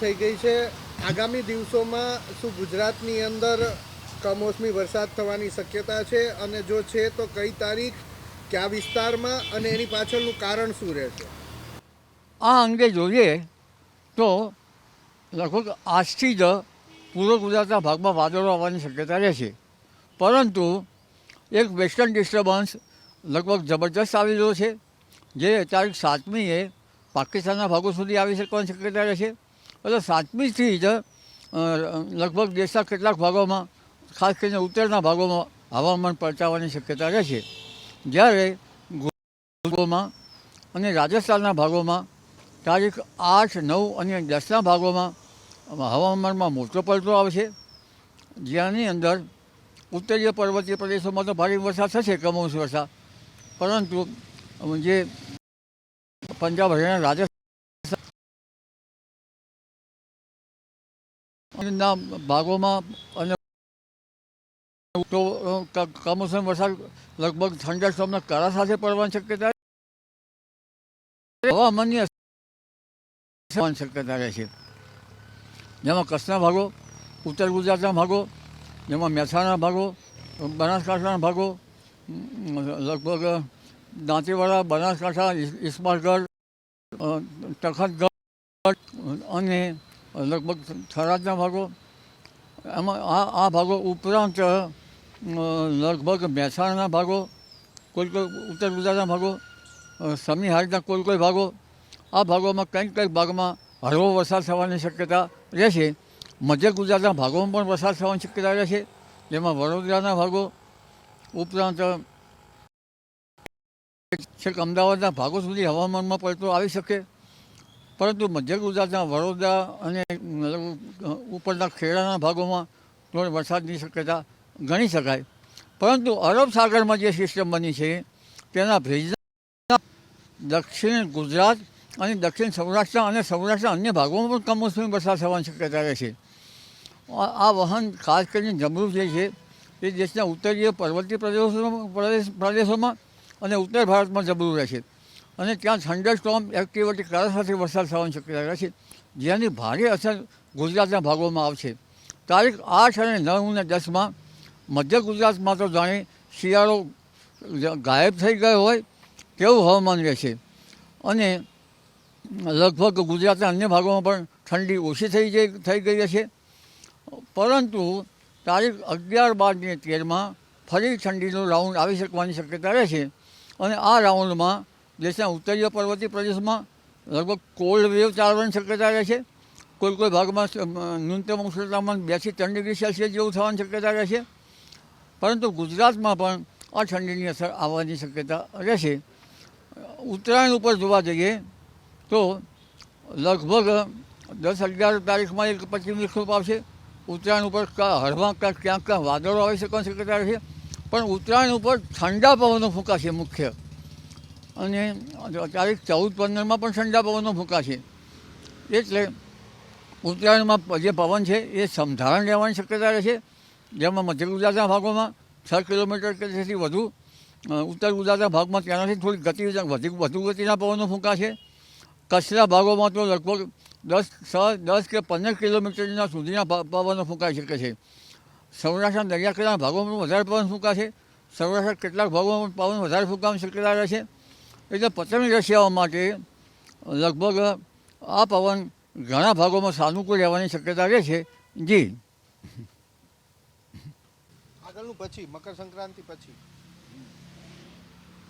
થઈ ગઈ છે. આગામી દિવસોમાં શું ગુજરાતની અંદર કમોસમી વરસાદ થવાની શક્યતા છે અને જો છે તો કઈ તારીખ, કયા વિસ્તારમાં અને એની પાછળનું કારણ શું રહેશે? આ અંગે જોઈએ તો લગભગ આજથી જ પૂર્વ ગુજરાતના ભાગમાં વાદળો આવવાની શક્યતા રહેશે પરંતુ એક વેસ્ટર્ન ડિસ્ટર્બન્સ લગભગ જબરજસ્ત આવી રહ્યો છે. જે તારીખ સાતમીએ પાકિસ્તાનના ભાગો સુધી આવી શકવાની શક્યતા રહેશે એટલે સાતમીથી જ લગભગ દેશના કેટલાક ભાગોમાં, ખાસ કરીને ઉત્તરના ભાગોમાં હવામાન પલટાવાની શક્યતા રહેશે. જ્યારે ભાગોમાં અને રાજસ્થાનના ભાગોમાં તારીખ આઠ, નવ અને દસના ભાગોમાં હવામાનમાં મોટો પલટો આવશે. જેની અંદર ઉત્તરીય પર્વતીય પ્રદેશોમાં તો ભારે વરસાદ થશે કમોસમી વરસાદ. પરંતુ જે પંજાબ હરિયાણા રાજસ્થાનના ભાગોમાં અને અ, વરસાદ લગભગ ઠંડા સ્ટોમના કરા સાથે પડવાની શક્યતા હવામાનની શક્યતા રહે છે. જેમાં કચ્છના ભાગો ઉત્તર ગુજરાતના ભાગો જેમાં મહેસાણાના ભાગો બનાસકાંઠાના ભાગો લગભગ દાંતીવાડા બનાસકાંઠા ઇસ- ઇસ્માલગઢ તખતગઢ અને લગભગ થરાદના ભાગો એમાં આ આ ભાગો ઉપરાંત લગભગ મહેસાણાના ભાગો કોઈ કોઈ ઉત્તર ગુજરાતના ભાગો અ, સમી કોઈ કોઈ ભાગો આ ભાગોમાં કંઈક કંઈક ભાગમાં હળવો વરસાદ થવાની શક્યતા રહેશે. મધ્ય ગુજરાતના ભાગોમાં પણ વરસાદ થવાની શક્યતા રહેશે. જેમાં વડોદરાના ભાગો ઉપરાંત છેક અમદાવાદના ભાગો સુધી હવામાનમાં પલટો આવી શકે. પરંતુ મધ્ય ગુજરાતના વડોદરા અને ઉપરના ખેડાના ભાગોમાં થોડી વરસાદની શક્યતા ગણી શકાય. પરંતુ અરબ સાગરમાં જે સિસ્ટમ બની છે, તેના ભેજના દક્ષિણ ગુજરાત અને દક્ષિણ સૌરાષ્ટ્ર અને સૌરાષ્ટ્રના અન્ય ભાગોમાં પણ કમોસમી વરસાદ થવાની શક્યતા રહે છે. આ વહન ખાસ કરીને જમરૂ જે છે એ દેશના ઉત્તરીય પર્વતીય પ્રદેશોમાં પ્રદેશ, પ્રદેશોમાં અને ઉત્તર ભારતમાં જબરું રહેશે અને ત્યાં થંડર સ્ટોમ એક્ટિવિટી કરા સાથે વરસાદ થવાની શક્યતા રહેશે જેની ભારે અસર ગુજરાતના ભાગોમાં આવશે. તારીખ આઠ અને નવ અને દસમાં મધ્ય ગુજરાતમાં તો જાણે શિયાળો ગાયબ થઈ ગયો હોય તેવું હવામાન રહેશે. અને લગભગ ગુજરાતના અન્ય ભાગોમાં પણ ઠંડી ઓછી થઈ જઈ, થઈ ગઈ છે પરંતુ તારીખ અગિયાર બાર ને તેરમાં ફરી ઠંડીનો રાઉન્ડ આવી શકવાની શક્યતા રહેશે અને આ રાઉન્ડમાં દેશના ઉત્તરીય પર્વતીય પ્રદેશમાં લગભગ કોલ્ડ વેવ ચાલવાની શક્યતા રહેશે કોઈ કોઈ ભાગમાં ન્યૂનતમ ઉષ્ણતામાન બેથી ત્રણ ડિગ્રી સેલ્સિયસ જેવું થવાની શક્યતા રહેશે પરંતુ ગુજરાતમાં પણ આ ઠંડીની અસર આવવાની શક્યતા રહેશે ઉત્તરાયણ ઉપર જોવા જઈએ તો લગભગ દસ અગિયાર તારીખમાં એક પશ્ચિમ વિક્ષોપ આવશે. ઉત્તરાયણ ઉપર હળવા ક્યાંક ક્યાંક વાદળો આવી શકવાની શક્યતા રહેશે પણ ઉત્તરાયણ ઉપર ઠંડા પવનો ફૂંકાશે મુખ્ય. અને તારીખ ચૌદ પંદરમાં પણ ઠંડા પવનો ફૂંકાશે. એટલે ઉત્તરાયણમાં જે પવન છે એ સમધારણ રહેવાની શક્યતા રહેશે. જેમાં મધ્ય ગુજરાતના ભાગોમાં છ કિલોમીટર કે તેથી વધુ ઉત્તર ગુજરાતના ભાગમાં ત્યાંથી થોડી ગતિ વધુ વધુ ગતિના પવનો ફૂંકાશે. કચ્છના ભાગોમાં તો લગભગ દસ, છ, દસ કે પંદર કિલોમીટરના સુધીના પવનો ફૂંકાઈ શકે છે. સૌરાષ્ટ્રના દરિયાકિનારાના ભાગોમાં વધારે પવન ફૂંકાશે સૌરાષ્ટ્રના કેટલાક ભાગોમાં પવન વધારે ફૂંકાવાની શક્યતા રહે છે. એટલે પતંગ રસિયાઓ માટે લગભગ આ પવન ઘણા ભાગોમાં સાનુકૂળ રહેવાની શક્યતા રહે છે. જી. આગળનું પછી મકર સંક્રાંતિ પછી.